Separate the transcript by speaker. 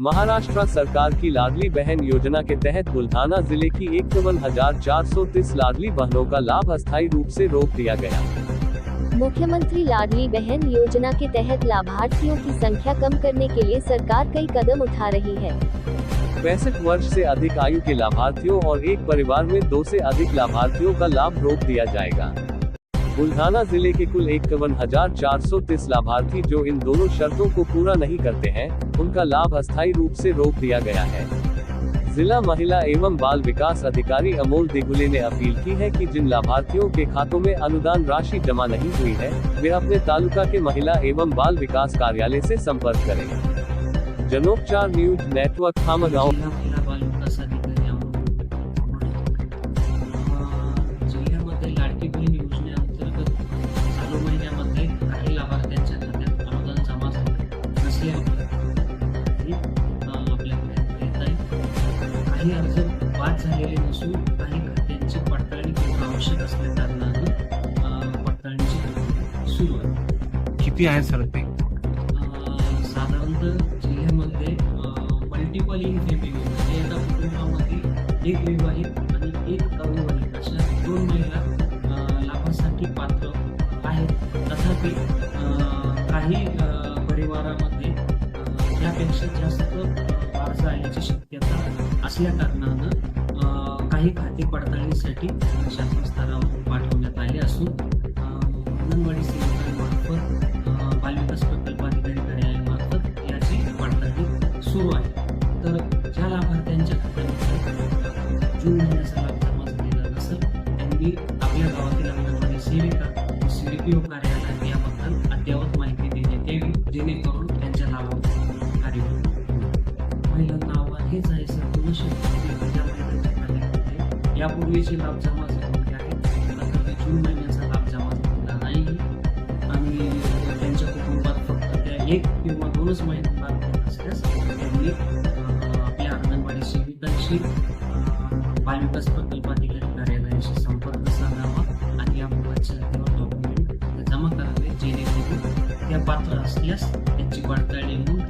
Speaker 1: महाराष्ट्र सरकार की लाडली बहन योजना के तहत बुल्ढाना ज़िले की इक्यावन हज़ार चार सौ तीस लाडली बहनों का लाभ अस्थायी रूप से रोक दिया गया।
Speaker 2: मुख्यमंत्री लाडली बहन योजना के तहत लाभार्थियों की संख्या कम करने के लिए सरकार कई कदम उठा रही है।
Speaker 1: पैंसठ वर्ष से अधिक आयु के लाभार्थियों और एक परिवार में दो से अधिक लाभार्थियों का लाभ रोक दिया जाएगा। बुल्ढाना ज़िले के कुल इक्यावन हज़ार चार सौ तीस लाभार्थी जो इन दोनों शर्तों को पूरा नहीं करते हैं, उनका लाभ अस्थायी रूप से रोक दिया गया है। जिला महिला एवं बाल विकास अधिकारी अमोल दिगुले ने अपील की है कि जिन लाभार्थियों के खातों में अनुदान राशि जमा नहीं हुई है, वे अपने तालुका के महिला एवं बाल विकास कार्यालय से संपर्क करें। Janopchar news network, Khamgaon.
Speaker 3: काही अर्ज बाद झालेले नसून काही खात्यांची पडताळणी करणं आवश्यक असल्या कारणानं पडताळणीची सुरू आहे.
Speaker 4: किती आहे सर ते?
Speaker 3: साधारणतः जिल्ह्यामध्ये मल्टिपल इन फॅमिली म्हणजे एका कुटुंबामध्ये एक विवाहित आणि एक अविवाहित अशा दोन महिला लाभासाठी पात्र आहेत. तथापि काही परिवारामध्ये यापेक्षा जास्त शक्यता असल्या कारणानं काही खाते पडताळणीसाठी शासन स्तरावर पाठवण्यात आले असून अंगणवाडी सेविकांमार्फत बालविकास प्रकल्प अधिकारी कार्यालयामार्फत याची पडताळणी सुरू आहे. तर ज्या लाभार्थ्यांच्या खात्यानुसार जून महिन्याचा लाभ जमा झालेला नसेल त्यांनी आपल्या गावातील अंगणवाडी सेविका सी डी पी ओ कार्य यापूर्वीचे लाभ जमा झालेले आहेत त्यांना जून महिन्याचा लाभ जमा झालेला नाही. आणि त्यांच्या कुटुंबात फक्त त्या एक किंवा दोनच महिने लाभ घेत असल्यास त्यांनी आपल्या अंगणवाडी सेविकांशी बालविकास प्रकल्प अधिकारी कार्यालयाशी संपर्क साधावा आणि या याबाबतचे डॉक्युमेंट जमा करावे जेणेकरून त्या पात्र असल्यास त्यांची पडताळणी होऊन